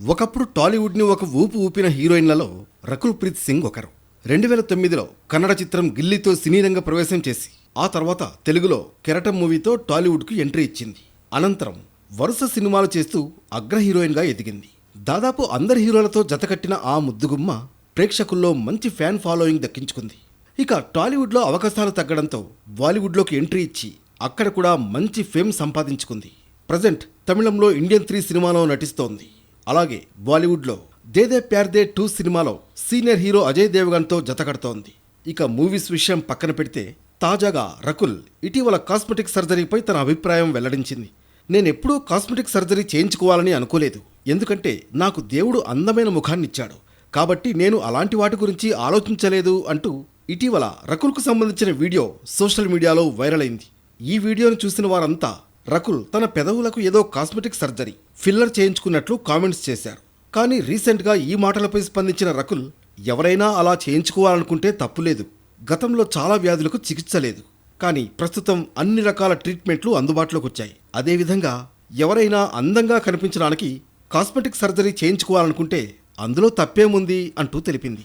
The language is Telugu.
ఒకప్పుడు టాలీవుడ్ని ఒక ఊపు ఊపిన హీరోయిన్లలో రకుల్ ప్రీత్ సింగ్ ఒకరు. రెండు వేల తొమ్మిదిలో కన్నడ చిత్రం గిల్లీతో సినీ రంగ ప్రవేశం చేసి ఆ తర్వాత తెలుగులో కెరటం మూవీతో టాలీవుడ్కు ఎంట్రీ ఇచ్చింది. అనంతరం వరుస సినిమాలు చేస్తూ అగ్ర హీరోయిన్గా ఎదిగింది. దాదాపు అందరి హీరోలతో జతకట్టిన ఆ ముద్దుగుమ్మ ప్రేక్షకుల్లో మంచి ఫ్యాన్ ఫాలోయింగ్ దక్కించుకుంది. ఇక టాలీవుడ్లో అవకాశాలు తగ్గడంతో బాలీవుడ్లోకి ఎంట్రీ ఇచ్చి అక్కడ కూడా మంచి ఫేమ్ సంపాదించుకుంది. ప్రజెంట్ తమిళంలో ఇండియన్ త్రీ సినిమాలో నటిస్తోంది. అలాగే బాలీవుడ్లో దేదే ప్యార్దే టూ సినిమాలో సీనియర్ హీరో అజయ్ దేవగన్తో జతకడుతోంది ఇక మూవీస్ విషయం పక్కన పెడితే తాజాగా రకుల్ ఇటీవల కాస్మెటిక్ సర్జరీపై తన అభిప్రాయం వెల్లడించింది. నేనెప్పుడూ కాస్మెటిక్ సర్జరీ చేయించుకోవాలని అనుకోలేదు. ఎందుకంటే నాకు దేవుడు అందమైన ముఖాన్నిచ్చాడు. కాబట్టి నేను అలాంటి వాటి గురించి ఆలోచించలేదు అంటూ ఇటీవల రకుల్కు సంబంధించిన వీడియో సోషల్ మీడియాలో వైరల్ అయింది. ఈ వీడియోను చూసిన వారంతా రకుల్ తన పెదవులకు ఏదో కాస్మెటిక్ సర్జరీ ఫిల్లర్ చేయించుకున్నట్లు కామెంట్స్ చేశారు. కానీ రీసెంట్గా ఈ మాటలపై స్పందించిన రకుల్ ఎవరైనా అలా చేయించుకోవాలనుకుంటే తప్పులేదు గతంలో చాలా వ్యాధులకు చికిత్స లేదు. కానీ ప్రస్తుతం అన్ని రకాల ట్రీట్మెంట్లు అందుబాటులోకి వచ్చాయి. అదేవిధంగా ఎవరైనా అందంగా కనిపించడానికి కాస్మెటిక్ సర్జరీ చేయించుకోవాలనుకుంటే అందులో తప్పేముంది అంటూ తెలిపింది.